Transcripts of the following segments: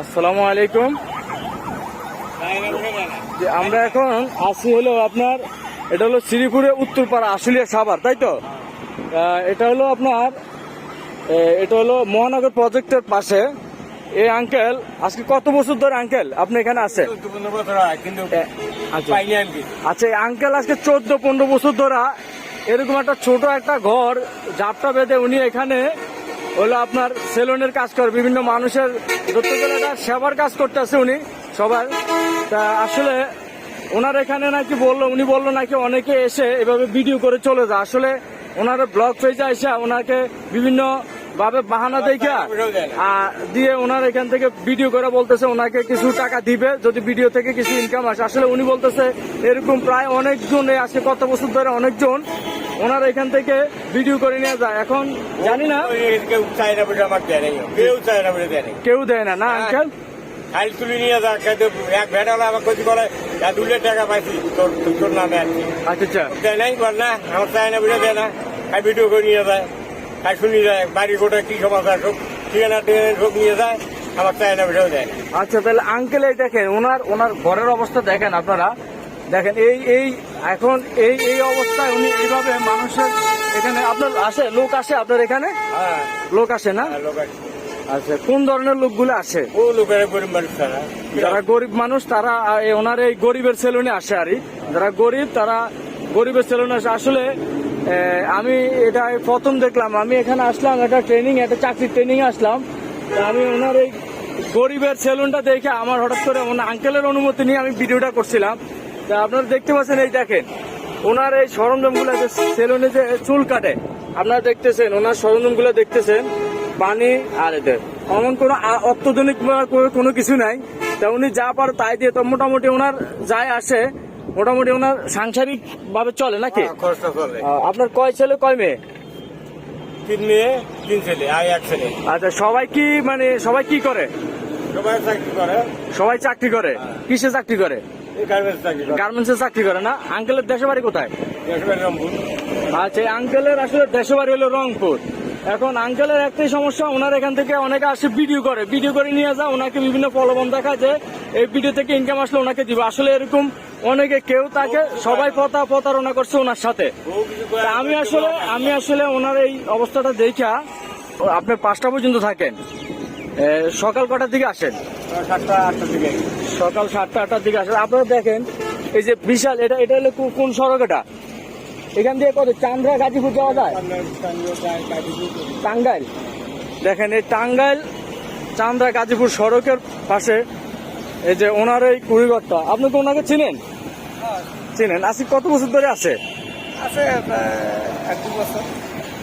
আসসালামু আলাইকুম। আমরা এখন আসি হলো আপনার এটা হলো শ্রীপুরে উত্তরপাড়া আশুলিয়া সাভার তাই তো? এটা হলো আপনার এটা হলো মহানগর প্রজেক্টের পাশে। এই আঙ্কেল আজকে কত বছর ধরে আঙ্কেল আপনি এখানে এ, আচ্ছা আঙ্কেল আজকে চোদ্দ পনেরো বছর ধরে এরকম একটা ছোট একটা ঘর জাপটা বেঁধে উনি এখানে হলো আপনার সেলুনের কাজ করে, বিভিন্ন মানুষের ধরতে সেবার কাজ করতেছে উনি, সবার। তা আসলে ওনার এখানে নাকি বলল, উনি বলল নাকি অনেকে এসে এভাবে ভিডিও করে চলে যায়। আসলে ওনার ব্লগ পেজে এসে ওনাকে বিভিন্ন ভাবে বাহানা দেখে দিয়ে ওনার এখান থেকে ভিডিও করে বলতেছে, ওনাকে কিছু টাকা দিবে, যদি ভিডিও থেকে কিছু ইনকাম আসে। আসলে উনি বলতেছে, এরকম প্রায় অনেকজন আজকে কত বছর ধরে অনেকজন ওনার এখান থেকে ভিডিও করে নিয়ে যায়। এখন জানি না। কেউ চায় না বলে আমার দেয় কেউ চায় না বলে দেয় কেউ দেয় না। না আঙ্কেল? খালি তুলে নিয়ে যা এক ভেড়ালা আমার কচি করে যা দুলে টাকা পাইছি তোর তোর নামে আর কি আচ্ছা। আচ্ছা দেয় নাই বল না আমার চায় না বলে দেয় না। খাই ভিডিও করে নিয়ে যায়। খাই শুনি যায় বাড়ি গোটা কি সমাচার সব ঠিকানা সব নিয়ে যায় আমার চায় না বলেও দেয় আচ্ছা তাহলে আঙ্কেল এই দেখেন ওনার ওনার ঘরের অবস্থা দেখেন আপনারা। দেখেন এই এই এখন এই এই অবস্থায় উনি এইভাবে মানুষের এখানে আপনার আসে লোক আসে আপনার এখানে? হ্যাঁ। লোক আসে না? আর আচ্ছা কোন ধরনের লোকগুলো আসে? ও লোকের গরিব মানুষ তারা। যারা গরিব মানুষ তারা এই ওনার এই গরিবের সেলুনে আসে আর যারা গরিব তারা গরিবের সেলুনে আসে। আসলে আমি এটা প্রথম দেখলাম। আমি এখানে আসলাম একটা ট্রেনিং একটা চাকরির ট্রেনিং আসলাম। আমি ওনার এই গরিবের সেলুনটা দেখে আমার হঠাৎ করে ওনার আঙ্কেলের অনুমতি নিয়ে আমি ভিডিওটা করছিলাম। আপনারা দেখতে পাচ্ছেন এই দেখেন ওনার এই সরঞ্জামগুলো যে সেলুনে যে চুল কাটে আপনারা দেখতেছেন ওনার সরঞ্জামগুলো দেখতেছেন পানি আর এদের। এমন কোনো অত্যাধুনিক কোনো- কিছু নাই। তা উনি যা পারে তাই দিয়ে তো মোটামুটি ওনার যায় আসে মোটামুটি ওনার সাংসারিক ভাবে চলে নাকি? আহ, আপনার কয় ছেলে কয় মেয়ে? তিন মেয়ে তিন ছেলে আর এক ছেলে। আচ্ছা সবাই কি মানে সবাই কি করে? সবাই চাকরি করে। সবাই চাকরি করে? কিসে চাকরি করে? গার্মেন্টস চাকরি করে। গার্মেন্টসে চাকরি করে না? আঙ্কেলের দেশে বাড়ি কোথায় আচ্ছা আঙ্কেলের আসলে দেশে বাড়ি হলো রংপুর। এখন আঙ্কেলের একটাই সমস্যা ওনার এখান থেকে অনেকে আসে ভিডিও করে। ভিডিও করে নিয়ে যায় ওনাকে বিভিন্ন প্রলোভন দেখা যে এই ভিডিও থেকে ইনকাম আসলে ওনাকে দিবে। আসলে এরকম অনেকে কেউ তাকে সবাই পতা প্রতারণা করছে ওনার সাথে। আমি আসলে আমি আসলে ওনার এই অবস্থাটা দেখা আপনি পাঁচটা পর্যন্ত থাকেন। সকাল কটার দিকে আসেন? সাতটা আটটার দিকে। সকাল সাতটা আটটার দিকে আসেন আপনারা দেখেন এই যে বিশাল এটা এটা হলো কো- কোন সড়ক এটা? এখান দিয়ে কত? চান্দ্রা গাজীপুর যাওয়া যায়? টাঙ্গাইল। দেখেন এই টাঙ্গাইল চান্দ্রা গাজীপুর সড়কের পাশে এই যে ওনার এই কুড়িঘরটা। আপনি তো ওনাকে চিনেন? চিনেন। আজকে কত বছর ধরে আছে?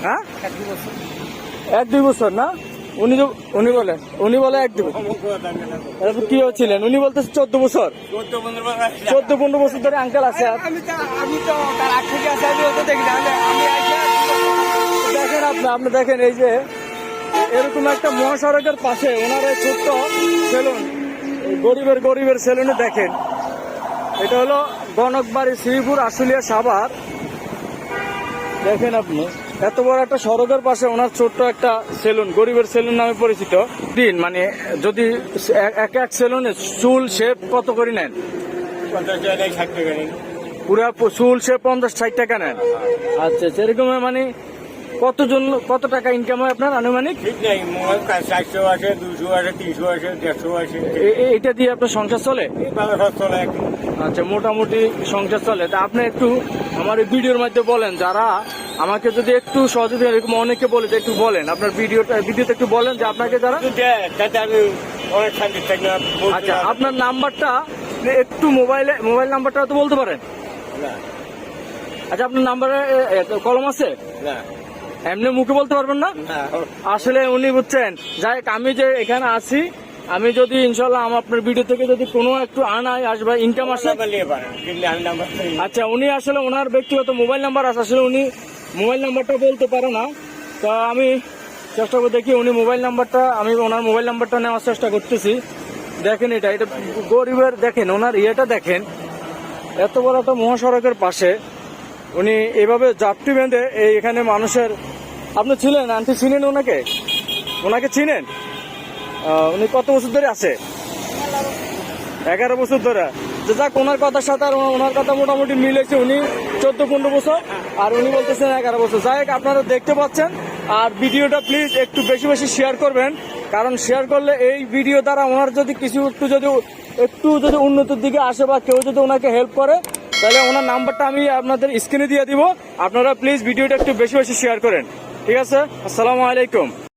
হ্যাঁ? এক দুই বছর না? উনি উনি বলে উনি বলে এক বছর তারপর কি হচ্ছিলেন উনি বলতেছে চোদ্দ বছর। চোদ্দ পনেরো বছর ধরে আঙ্কেল আছে আমি তো আমি তো আগ থেকে আসে আমি ওকে দেখি না আমি- আমি আইসা দেখেন আপনি আপনি দেখেন এই যে এরকম একটা মহাসড়কের পাশে ওনার এই ছোট্ট সেলুন গরিবের গরিবের সেলুনে দেখেন। এটা হলো গণকবাড়ি শ্রীপুর আশুলিয়া সাভার। দেখেন আপনি। এত বড় একটা সড়কের পাশে ওনার ছোট্ট একটা সেলুন গরিবের সেলুন নামে পরিচিত। দিন মানে যদি এক- এক সেলুনে চুল শেপ কত করে নেন? পুরা চুল শেপ পঞ্চাশ ষাট টাকা নেন। আচ্ছা সেরকম মানে কতজন কত টাকা ইনকাম হয় আপনার আনুমানিক? চারশো আছে দুশো আছে তিনশো আছে দেড়শো আছে এটা দিয়ে আপনার সংসার চলে? চলে আচ্ছা মোটামুটি সংসার চলে। তা আপনি একটু আমার ভিডিওর মধ্যে বলেন যারা আমাকে যদি একটু সহযোগিতা এরকম অনেকে বলে যে একটু বলেন। আপনার ভিডিওটা ভিডিওতে একটু বলেন যে আপনাকে যারা। আচ্ছা আপনার নাম্বারটা একটু মোবাইলে মোবাইল নাম্বারটা তো বলতে পারেন? আচ্ছা আপনার নাম্বারে কলম আছে? না, এমনি মুখে বলতে পারবেন না। আসলে উনি বুঝছেন। যাই আমি যে এখানে আছি আমি যদি ইনশাল্লাহ আমার আপনার ভিডিও থেকে যদি কোনো একটু আনায় আসবে ইনকাম আসে। আচ্ছা উনি আসলে ওনার ব্যক্তিগত মোবাইল নাম্বার আছে। আসলে উনি মোবাইল নাম্বারটা বলতে পারে না। তা আমি চেষ্টা করে দেখি উনি মোবাইল নাম্বারটা, আমি ওনার মোবাইল নাম্বারটা নেওয়ার চেষ্টা করতেছি। দেখেন এটা এটা গরিবের দেখেন, ওনার ইয়েটা দেখেন। এত বড় একটা মহাসড়কের পাশে উনি এভাবে জাপটি বেঁধে এই এখানে মানুষের, আপনি ছিলেন? আন্টি চিনেন ওনাকে? ওনাকে চিনেন? উনি কত বছর ধরে আছে? এগারো বছর ধরে। যাক, ওনার কথার সাথে আর ওনার কথা মোটামুটি মিলেছে উনি। চোদ্দ, পনেরো বছর? আর উনি বলতেছেন এগারো বছর। যাই হোক, আপনারা দেখতে পাচ্ছেন। আর ভিডিওটা প্লিজ একটু বেশি বেশি শেয়ার করবেন। কারণ শেয়ার করলে এই ভিডিও দ্বারা ওনার যদি কিছু একটু যদি একটু যদি উন্নতির দিকে আসে বা কেউ যদি ওনাকে হেল্প করে, তাহলে ওনার নাম্বারটা আমি আপনাদের স্ক্রিনে দিয়ে দিব। আপনারা প্লিজ ভিডিওটা একটু বেশি বেশি শেয়ার করেন। ঠিক আছে? আসসালামু আলাইকুম।